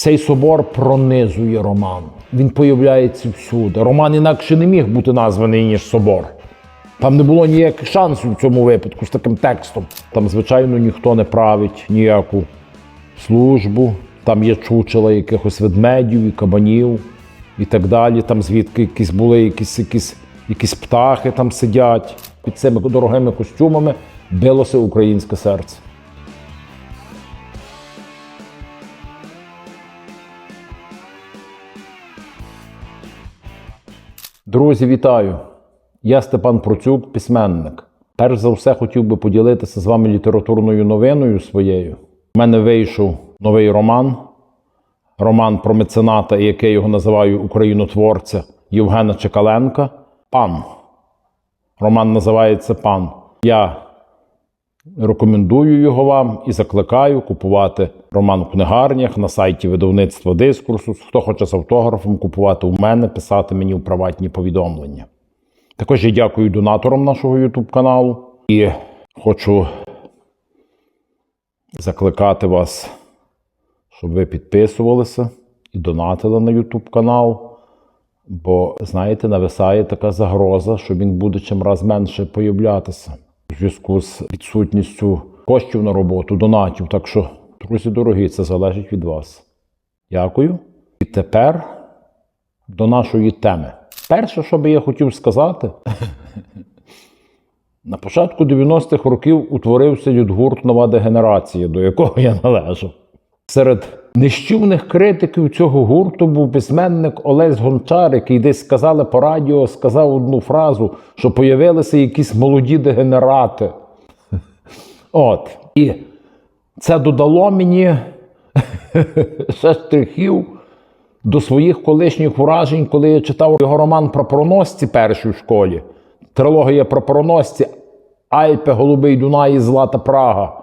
Цей собор пронизує роман. Він появляється всюди. Роман інакше не міг бути названий, ніж собор. Там не було ніяких шансів в цьому випадку з таким текстом. Там, звичайно, ніхто не править ніяку службу. Там є чучела якихось ведмедів і кабанів і так далі. Там звідки якісь були якісь, якісь, якісь птахи там сидять. Під цими дорогими костюмами билося українське серце. Друзі, вітаю! Я Степан Процюк, письменник. Перш за все хотів би поділитися з вами літературною новиною своєю. У мене вийшов новий роман. Роман про мецената, який його називаю українотворця Євгена Чекаленка. Пан. Роман називається Пан. Я рекомендую його вам і закликаю купувати роман в книгарнях на сайті видавництва Дискурсус. Хто хоче з автографом купувати у мене, писати мені в приватні повідомлення. Також я дякую донаторам нашого YouTube каналу і хочу закликати вас, щоб ви підписувалися і донатили на YouTube канал. Бо, знаєте, нависає така загроза, що він буде чим раз менше появлятися у зв'язку з відсутністю коштів на роботу, донатів. Так що, друзі дорогі, це залежить від вас. Дякую. І тепер до нашої теми. Перше, що би я хотів сказати, на початку 90-х років утворився юдгурт Нова дегенерація, до якого я належав. Серед нищівних критиків цього гурту був письменник Олесь Гончар, який десь сказали по радіо, сказав одну фразу, що появилися якісь молоді дегенерати. От. І це додало мені ще штрихів до своїх колишніх вражень, коли я читав його роман про проносці першій в школі. Трилогія про проносці, Альпи, Голубий Дунай і Злата Прага.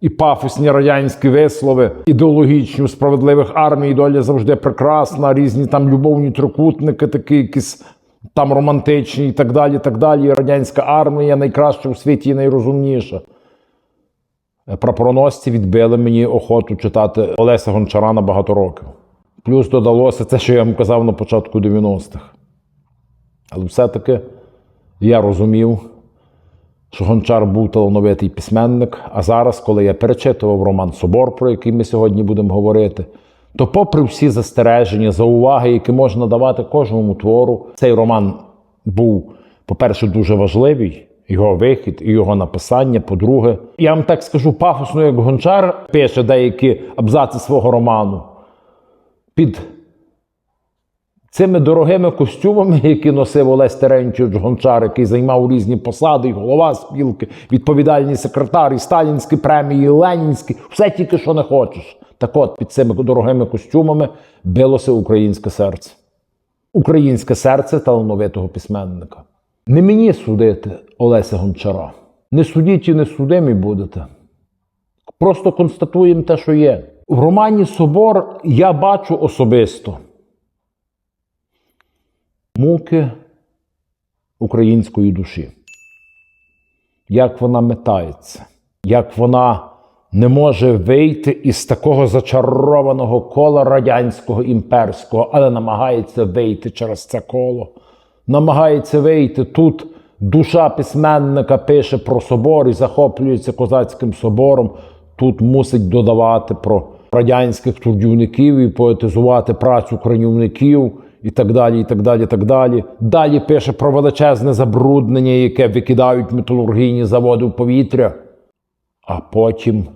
І пафосні радянські вислови, ідеологічні у справедливих армій, доля завжди прекрасна, різні там любовні трикутники, такі якісь там романтичні і так далі. так далі. Радянська армія найкраща в світі і найрозумніша. Прапороносці відбили мені охоту читати Олеся Гончара на багато років. Плюс додалося це, що я вам казав на початку 90-х. Але все-таки я розумів, що Гончар був талановитий письменник. А зараз, коли я перечитував роман Собор, про який ми сьогодні будемо говорити, то, попри всі застереження, зауваги, які можна давати кожному твору, цей роман був, по-перше, дуже важливий. Його вихід і його написання. По-друге, я вам так скажу пафосно, як Гончар пише деякі абзаци свого роману під цими дорогими костюмами, які носив Олесь Теренчевич Гончар, який займав різні посади, і голова спілки, відповідальний секретар, і сталінські премії, і ленінські, все тільки що не хочеш. Так от, під цими дорогими костюмами билося українське серце. Українське серце талановитого письменника. Не мені судити Олеся Гончара. Не судіть і не судимі будете. Просто констатуємо те, що є. В романі Собор я бачу особисто муки української душі. Як вона метається, як вона не може вийти із такого зачарованого кола радянського імперського, але намагається вийти через це коло. Намагається вийти тут. Душа письменника пише про собор і захоплюється козацьким собором. Тут мусить додавати про радянських трудівників і поетизувати працю кранівників і так далі. і так далі, і так Далі Далі пише про величезне забруднення, яке викидають металургійні заводи в повітря. А потім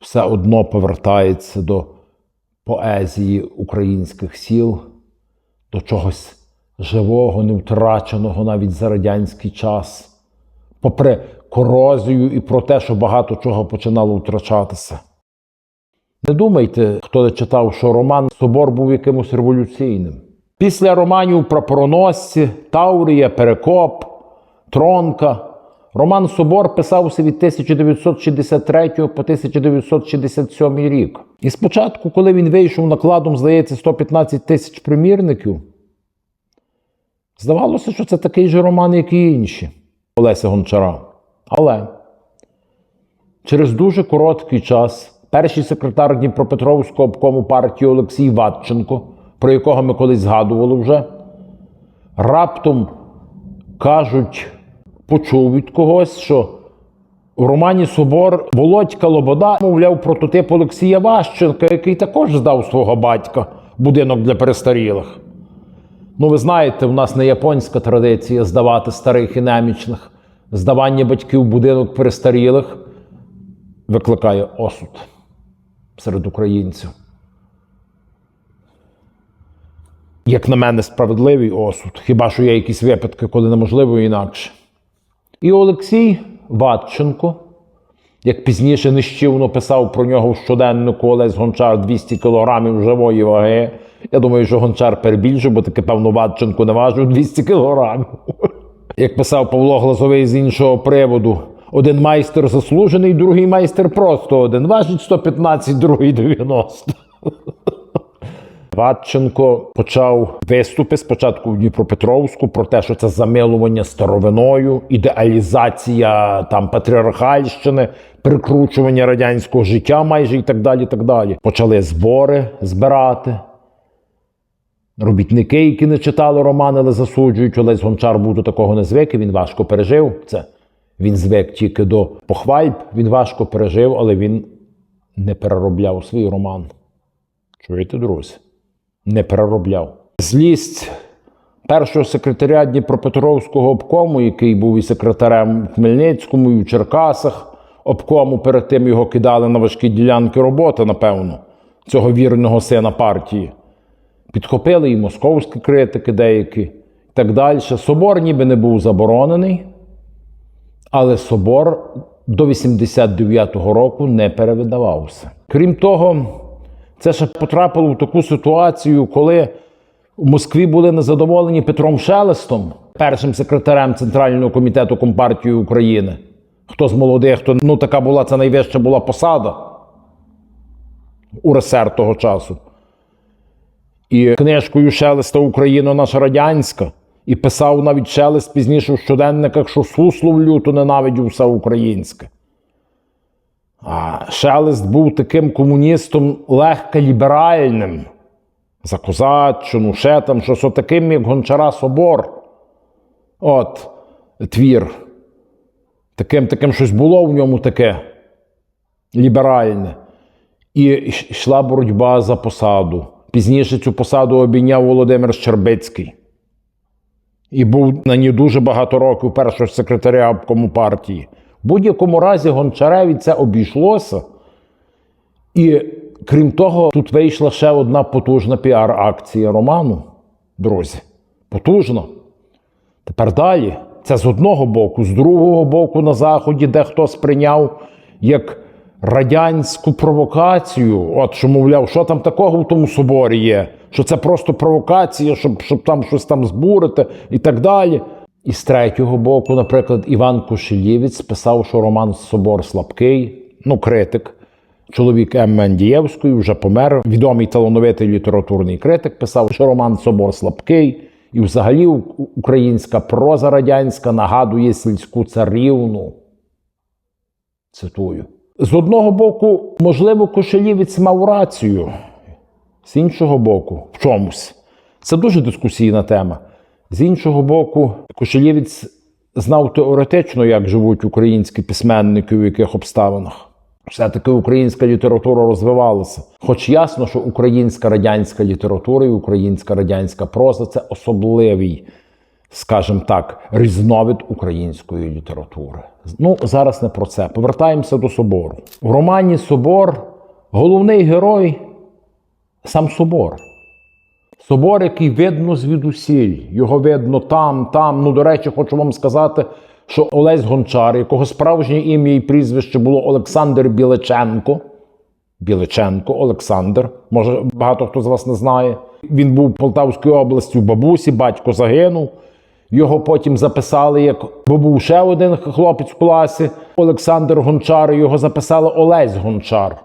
все одно повертається до поезії українських сіл, до чогось живого, не втраченого навіть за радянський час, попри корозію і про те, що багато чого починало втрачатися. Не думайте, хто не читав, що роман Собор був якимось революційним. Після романів про проносці, Таурія, Перекоп, Тронка. Роман Собор писався від 1963 по 1967 рік. І спочатку, коли він вийшов накладом, здається, 115 тисяч примірників, здавалося, що це такий же роман, як і інші Олеся Гончара. Але через дуже короткий час перший секретар Дніпропетровського обкому партії Олексій Ватченко, про якого ми колись згадували вже, раптом кажуть, почув від когось, що у романі Собор Володька Лобода, мовляв, прототип Олексія Ващенка, який також здав свого батька будинок для перестарілих. Ну, ви знаєте, в нас не японська традиція здавати старих і немічних. Здавання батьків будинок перестарілих викликає осуд серед українців. Як на мене, справедливий осуд. Хіба що є якісь випадки, коли неможливо інакше. І Олексій Ватченко, як пізніше нещивно писав про нього в щоденнику Олесь Гончар 200 кілограмів живої ваги. Я думаю, що Гончар перебільшив, бо таки, певно, Ватченко не важив 200 кілограмів. Як писав Павло Глазовий з іншого приводу, один майстер заслужений, другий майстер просто один. Важить 115, другий 90. Ватченко почав виступи спочатку в Дніпропетровську про те, що це замилування старовиною, ідеалізація там патріархальщини, прикручування радянського життя майже і так далі. так далі. Почали збори збирати. Робітники, які не читали роман, але засуджують, Олесь Гончар був до такого не звик, він важко пережив це. Він звик тільки до похвальб, він важко пережив, але він не переробляв свій роман. Чуєте, друзі? Не переробляв. Злість першого секретаря Дніпропетровського обкому, який був і секретарем в Хмельницькому, і в Черкасах, обкому перед тим його кидали на важкі ділянки роботи, напевно, цього вірного сина партії. Підхопили і московські критики деякі, і так далі. Собор ніби не був заборонений, але собор до 89-го року не перевидавався. Крім того, це ще потрапило в таку ситуацію, коли у Москві були незадоволені Петром Шелестом, першим секретарем Центрального комітету Компартії України. Хто з молодих, хто ну така була, це найвища була посада УРСР того часу. І книжкою Шелеста Україна наша радянська. І писав навіть Шелест пізніше в щоденниках, що Суслов люто ненавидів все українське. А Шелест був таким комуністом легко ліберальним. За козаччину, ще там щось отаким, як Гончара Собор. От твір. Таким таким щось було в ньому таке ліберальне. І йшла боротьба за посаду. Пізніше цю посаду обійняв Володимир Щербицький. І був на ній дуже багато років першого секретаря обкому партії. В будь-якому разі Гончареві це обійшлося. І крім того, тут вийшла ще одна потужна піар-акція роману, друзі. Потужно. Тепер далі. Це з одного боку, з другого боку, на Заході, де хто сприйняв як радянську провокацію. От що, мовляв, що там такого в тому соборі є, що це просто провокація, щоб, щоб там щось там збурити і так далі. І з третього боку, наприклад, Іван Кошелєвець писав, що Роман Собор слабкий, ну, критик. Чоловік М. Мендієвської вже помер. Відомий талановитий літературний критик писав, що Роман Собор слабкий, і взагалі українська проза радянська нагадує сільську царівну. Цитую. З одного боку, можливо, Кошелєвець мав рацію, з іншого боку, в чомусь. Це дуже дискусійна тема. З іншого боку, Кошелєвець знав теоретично, як живуть українські письменники, в яких обставинах. Все-таки українська література розвивалася. Хоч ясно, що українська радянська література і українська радянська проза це особливий, скажімо так, різновид української літератури. Ну, зараз не про це. Повертаємося до собору. В романі Собор головний герой сам собор. Собор, який видно звідусіль. Його видно там, там. Ну, до речі, хочу вам сказати, що Олесь Гончар, якого справжнє ім'я і прізвище було Олександр Біличенко. Біличенко, Олександр. Може, багато хто з вас не знає. Він був в Полтавській області в бабусі, батько загинув. Його потім записали як бо був ще один хлопець в класі Олександр Гончар. Його записали Олесь Гончар.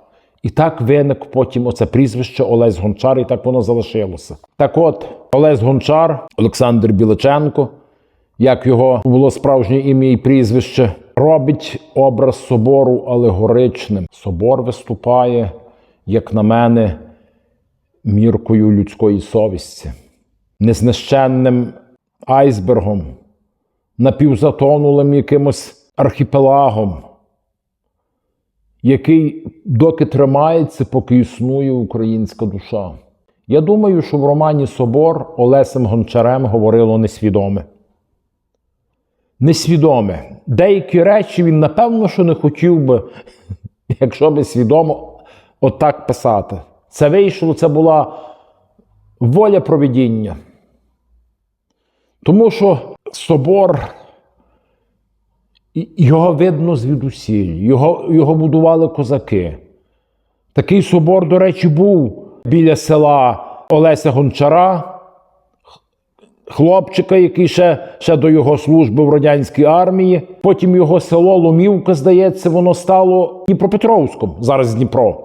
І так виник потім оце прізвище Олесь Гончар, і так воно залишилося. Так от, Олесь Гончар, Олександр Біличенко, як його було справжнє ім'я і прізвище, робить образ собору алегоричним. Собор виступає, як на мене, міркою людської совісті, незнищенним айсбергом, напівзатонулим якимось архіпелагом, який доки тримається, поки існує українська душа. Я думаю, що в романі Собор Олесем Гончарем говорило несвідоме. Несвідоме. Деякі речі він, напевно, що не хотів би, якщо би свідомо отак писати. Це вийшло, це була воля провідіння. Тому що собор, його видно звідусіль, його, його будували козаки. Такий собор, до речі, був біля села Олеся Гончара, хлопчика, який ще, ще до його служби в радянській армії. Потім його село Ломівка, здається, воно стало Дніпропетровськом, зараз Дніпро.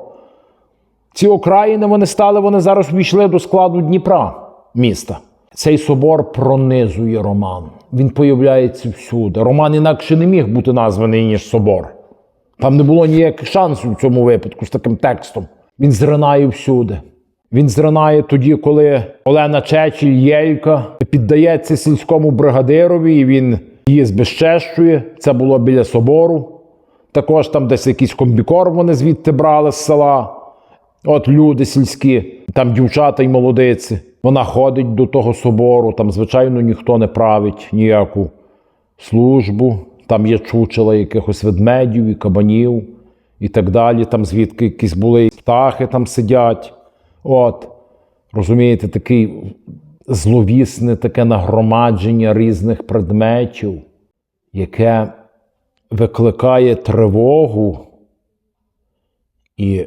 Ці окраїни вони стали, вони зараз увійшли до складу Дніпра, міста. Цей собор пронизує роман. Він появляється всюди. Роман інакше не міг бути названий, ніж собор. Там не було ніяких шансів у цьому випадку з таким текстом. Він зринає всюди. Він зринає тоді, коли Олена Чечіль, Єлька, піддається сільському бригадирові, і він її збезчещує. Це було біля собору. Також там десь якийсь комбікор вони звідти брали з села. От люди сільські, там дівчата й молодиці. Вона ходить до того собору, там, звичайно, ніхто не править ніяку службу. Там є чучела якихось ведмедів і кабанів і так далі. Там звідки якісь були птахи там сидять. От, розумієте, такий зловісне таке нагромадження різних предметів, яке викликає тривогу. І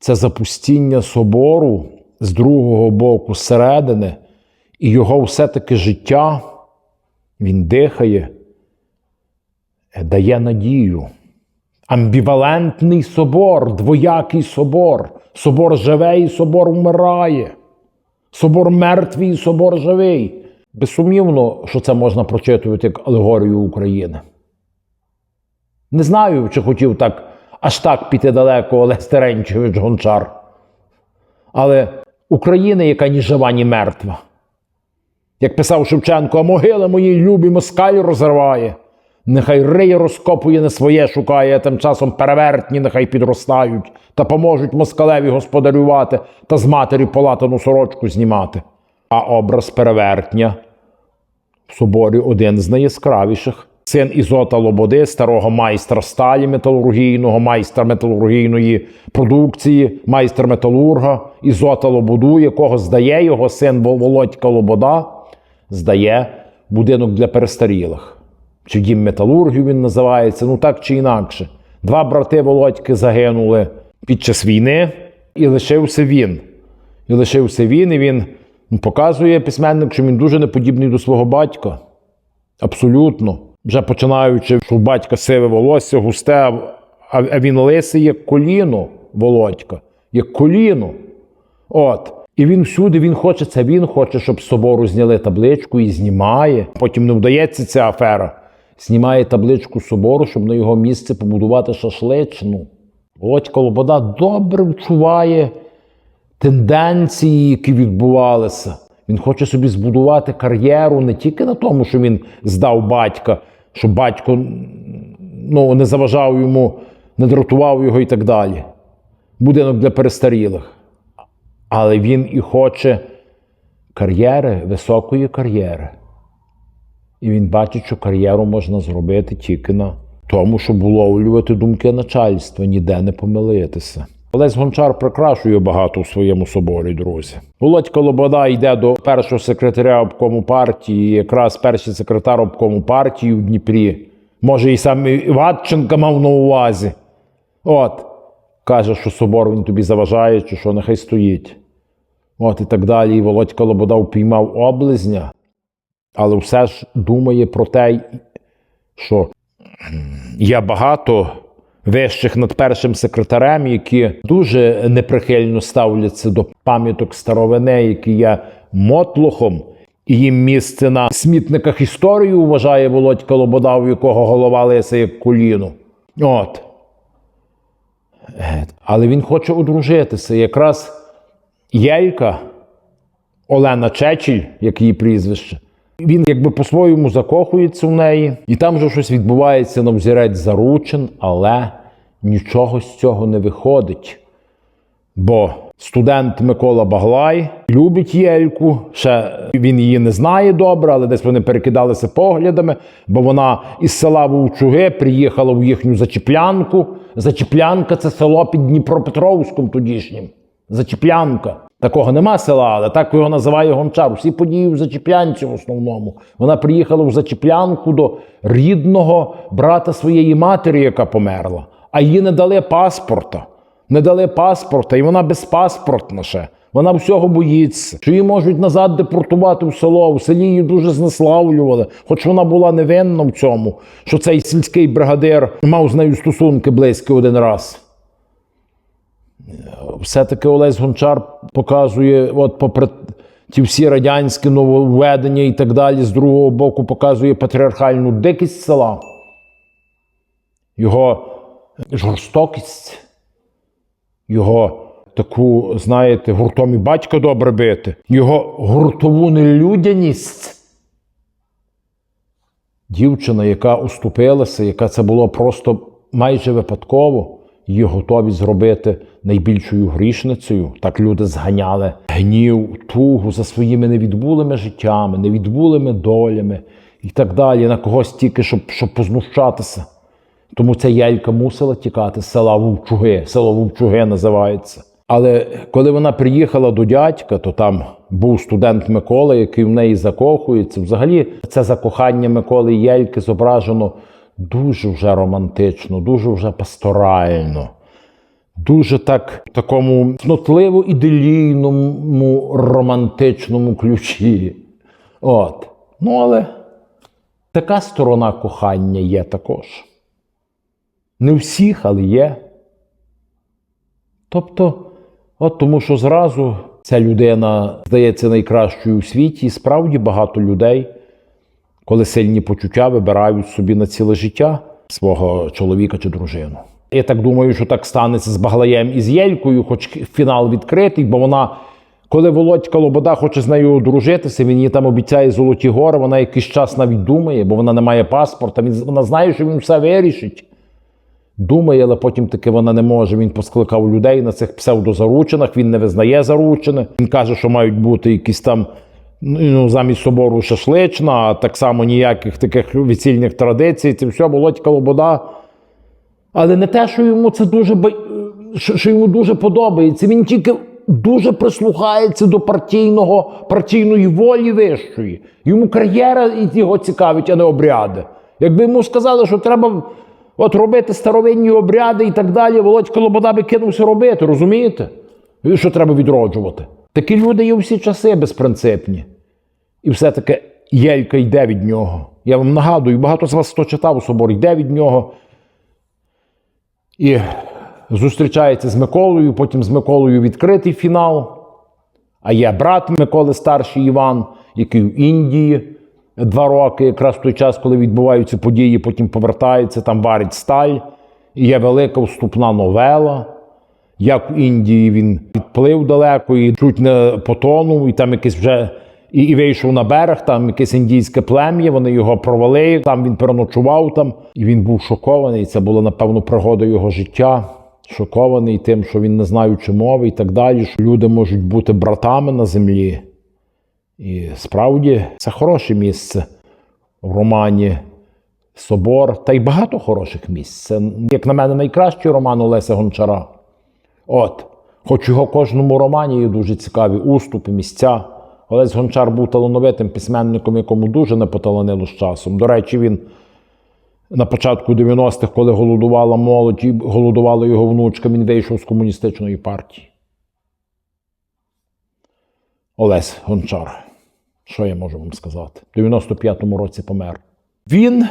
це запустіння собору з другого боку, зсередини, і його все-таки життя, він дихає, дає надію. Амбівалентний собор, двоякий собор. Собор живе і собор вмирає. Собор мертвий і собор живий. Безсумнівно, що це можна прочитувати як алегорію України. Не знаю, чи хотів так аж так піти далеко Олег Теренчевич Гончар. Але Україна, яка ні жива, ні мертва. Як писав Шевченко, а могили мої любі москаль розриває. Нехай риє розкопує не своє шукає, а тим часом перевертні нехай підростають та поможуть москалеві господарювати та з матері полатану сорочку знімати. А образ перевертня в соборі один з найяскравіших. Син Ізота Лободи, старого майстра сталі металургійного, майстра металургійної продукції, майстер металурга, Ізота Лободу, якого здає його син Володька Лобода, здає будинок для перестарілих. Чи дім металургів він називається, ну так чи інакше. Два брати Володьки загинули під час війни, і лишився він. І лишився він, і він ну, показує письменник, що він дуже неподібний до свого батька. Абсолютно. Вже починаючи, що батька сиве волосся, густе, а, а він лисий, як коліно, Володька, як коліно. От. І він всюди він хоче це, він хоче, щоб з собору зняли табличку і знімає. Потім не вдається ця афера. Знімає табличку собору, щоб на його місце побудувати шашличну. Володька Лобода добре вчуває тенденції, які відбувалися. Він хоче собі збудувати кар'єру не тільки на тому, що він здав батька, щоб батько ну, не заважав йому, не дратував його і так далі. Будинок для перестарілих. Але він і хоче кар'єри, високої кар'єри. І він бачить, що кар'єру можна зробити тільки на тому, щоб уловлювати думки начальства, ніде не помилитися. Олесь Гончар прикрашує багато у своєму соборі, друзі. Володька Лобода йде до першого секретаря обкому партії, якраз перший секретар обкому партії в Дніпрі. Може, і сам Іватченка мав на увазі. От, каже, що собор він тобі заважає, чи що нехай стоїть. От і так далі. І Володька Лобода впіймав облизня, але все ж думає про те, що є багато вищих над першим секретарем, які дуже неприхильно ставляться до пам'яток старовини, які є мотлохом І їм місце на смітниках історії вважає Володька Лобода, у якого голова лиса як коліно. От. Але він хоче одружитися. Якраз Єлька, Олена Чечіль, як її прізвище, він якби по-своєму закохується в неї, і там вже щось відбувається на взірець заручин, але нічого з цього не виходить. Бо студент Микола Баглай любить Єльку. Ще він її не знає добре, але десь вони перекидалися поглядами, бо вона із села Вовчуги приїхала в їхню зачіплянку. Зачіплянка це село під Дніпропетровськом тодішнім. Зачіплянка. Такого нема села, але так його називає Гончар. Всі події в Зачіплянці в основному. Вона приїхала в Зачіплянку до рідного брата своєї матері, яка померла, а їй не дали паспорта. Не дали паспорта, і вона безпаспортна ще. Вона всього боїться, що її можуть назад депортувати в село. В селі її дуже знеславлювали, хоч вона була невинна в цьому, що цей сільський бригадир мав з нею стосунки близькі один раз. Все-таки Олесь Гончар показує, от попри ті всі радянські нововведення і так далі, з другого боку, показує патріархальну дикість села, його жорстокість його таку, знаєте, гуртом і батька добре бити, його гуртову нелюдяність. Дівчина, яка уступилася, яка це було просто майже випадково, її готові зробити найбільшою грішницею. Так люди зганяли гнів, тугу за своїми невідбулими життями, невідбулими долями і так далі, на когось тільки, щоб, щоб познущатися. Тому ця яйка мусила тікати з села Вовчуги. Село Вовчуги називається. Але коли вона приїхала до дядька, то там був студент Микола, який в неї закохується. Взагалі, це закохання Миколи Єльки зображено дуже вже романтично, дуже вже пасторально, дуже так такому цнотливо ідилійному романтичному ключі. От. Ну, але така сторона кохання є також. Не всіх, але є. Тобто, от тому що зразу ця людина здається найкращою у світі, і справді багато людей, коли сильні почуття вибирають собі на ціле життя свого чоловіка чи дружину. Я так думаю, що так станеться з Баглаєм і з Єлькою, хоч фінал відкритий, бо вона, коли Володька Лобода хоче з нею одружитися, він їй там обіцяє золоті гори, вона якийсь час навіть думає, бо вона не має паспорта. Вона знає, що він все вирішить. Думає, але потім таки вона не може. Він поскликав людей на цих псевдозаручинах, він не визнає заручини. Він каже, що мають бути якісь там ну, замість собору шашлична, так само ніяких таких весільних традицій. Це все Володька Лобода. Але не те, що йому це дуже що, йому дуже подобається. Він тільки дуже прислухається до партійного, партійної волі вищої. Йому кар'єра його цікавить, а не обряди. Якби йому сказали, що треба от робити старовинні обряди і так далі, Володька Лобода би кинувся робити, розумієте? Що треба відроджувати. Такі люди є всі часи безпринципні. І все-таки Єлька йде від нього. Я вам нагадую, багато з вас хто читав у собор, йде від нього і зустрічається з Миколою, потім з Миколою відкритий фінал. А є брат Миколи старший Іван, який в Індії два роки, якраз в той час, коли відбуваються події, потім повертається, там варить сталь. І є велика вступна новела. Як в Індії він підплив далеко і чуть не потонув, і там якийсь вже і, і вийшов на берег, там якесь індійське плем'я, вони його провели, там він переночував там, і він був шокований. Це була, напевно, пригода його життя. Шокований тим, що він не знаючи мови і так далі, що люди можуть бути братами на землі. І справді це хороше місце в романі Собор, та й багато хороших місць. Це, як на мене, найкращий роман Олеся Гончара. От, хоч його кожному романі є дуже цікаві уступи, місця. Олесь Гончар був талановитим письменником, якому дуже не поталанило з часом. До речі, він на початку 90-х, коли голодувала молодь і голодувала його внучка, він вийшов з комуністичної партії. Олесь Гончар. Що я можу вам сказати? В 95-му році помер. Він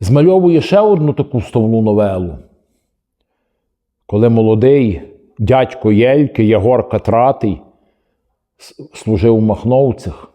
змальовує ще одну таку вставну новелу. Коли молодий дядько Єльки, Єгор Катратий, служив у Махновцях.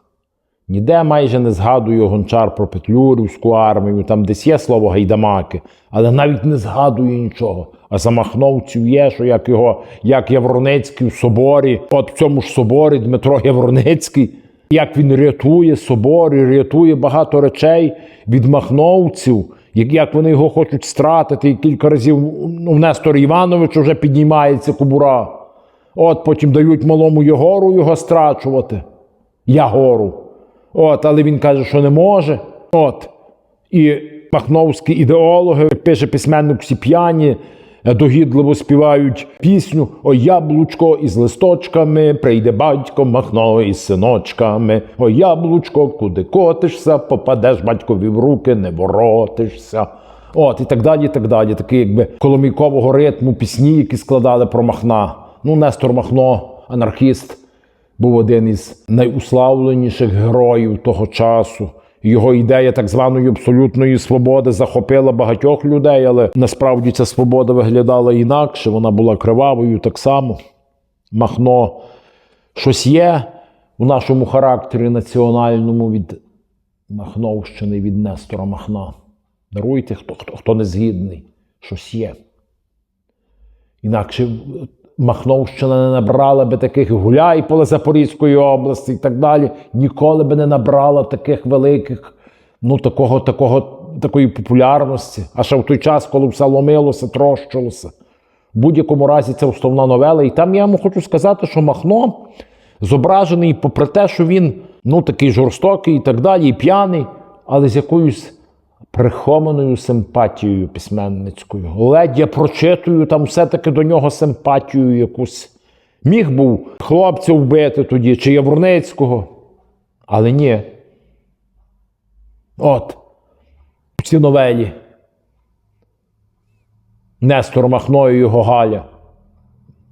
Ніде майже не згадує гончар про Петлюрівську армію, там десь є слово гайдамаки, але навіть не згадує нічого. А за Махновців є, що як його, як Явроницький в соборі, от в цьому ж соборі Дмитро Явроницький, як він рятує собор і рятує багато речей від махновців, як, як вони його хочуть стратити, і кілька разів ну, в Несторі Івановича вже піднімається кубура. От потім дають малому Єгору його страчувати. Ягору. От, але він каже, що не може. От. І махновські ідеологи, пише письменник всі п'яні, догідливо співають пісню Ой, яблучко із листочками, прийде батько Махно із синочками. Ой, яблучко, куди котишся, попадеш батькові в руки, не воротишся. От, і так далі, і так далі. Такі якби коломійкового ритму пісні, які складали про Махна. Ну, Нестор Махно, анархіст був один із найуславленіших героїв того часу. Його ідея так званої абсолютної свободи захопила багатьох людей, але насправді ця свобода виглядала інакше. Вона була кривавою так само. Махно щось є у нашому характері національному від Махновщини, від Нестора Махна. Даруйте, хто, хто, хто не згідний, щось є. Інакше Махновщина не набрала би таких гуляй по Запорізької області і так далі. Ніколи би не набрала таких великих, ну такого, такого, такої популярності. А ще в той час, коли все ломилося, трощилося. В будь-якому разі це основна новела. І там я вам хочу сказати, що Махно зображений, попри те, що він ну такий жорстокий і так далі, і п'яний, але з якоюсь прихованою симпатією письменницькою. Ледь я прочитую там все-таки до нього симпатію якусь. Міг був хлопця вбити тоді, чи Яворницького, але ні. От, в цій новелі. Нестор Махно і його Галя.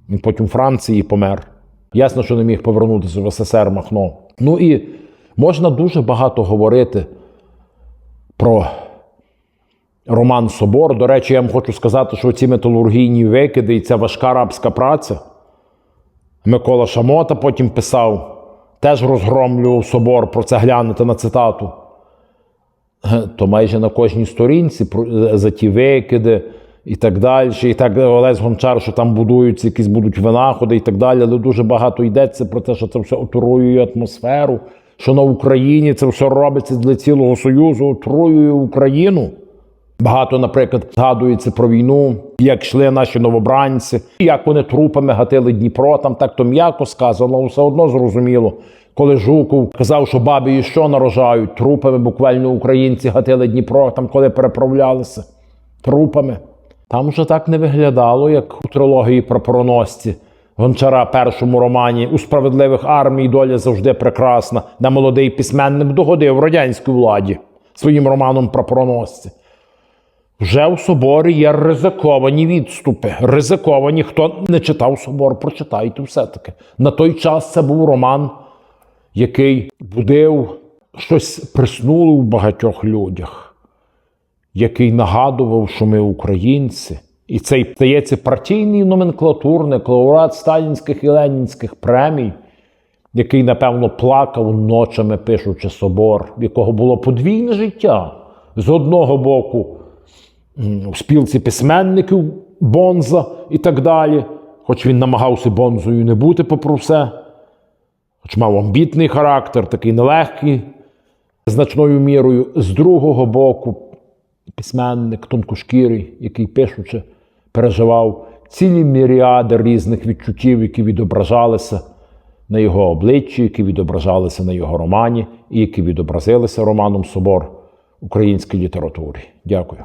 Він потім в Франції помер. Ясно, що не міг повернутися в СССР Махно. Ну і можна дуже багато говорити про роман Собор. До речі, я вам хочу сказати, що ці металургійні викиди і ця важка рабська праця. Микола Шамота потім писав, теж розгромлював собор, про це глянути на цитату. То майже на кожній сторінці за ті викиди і так далі. І так Олесь Гончар, що там будуються, якісь будуть винаходи і так далі. Але дуже багато йдеться про те, що це все отруює атмосферу, що на Україні це все робиться для цілого Союзу, отруює Україну. Багато, наприклад, згадується про війну, як йшли наші новобранці, як вони трупами гатили Дніпро, там так то м'яко сказано, але все одно зрозуміло. Коли Жуков казав, що бабі і що нарожають, трупами буквально українці гатили Дніпро, там коли переправлялися трупами. Там вже так не виглядало, як у трилогії про проносці Гончара першому романі У справедливих армій доля завжди прекрасна, де молодий письменник догодив радянській владі своїм романом про проносці. Вже у соборі є ризиковані відступи. Ризиковані. Хто не читав собор, прочитайте все-таки. На той час це був роман, який будив щось приснуло в багатьох людях, який нагадував, що ми українці. І цей здається партійний номенклатурник, лауреат сталінських і ленінських премій, який, напевно, плакав ночами, пишучи собор, в якого було подвійне життя. З одного боку, в спілці письменників Бонза і так далі. Хоч він намагався Бонзою не бути попри все, хоч мав амбітний характер, такий нелегкий, значною мірою. З другого боку, письменник тонкошкірий, який пишучи, переживав цілі міріади різних відчуттів, які відображалися на його обличчі, які відображалися на його романі, і які відобразилися романом Собор українській літературі. Дякую.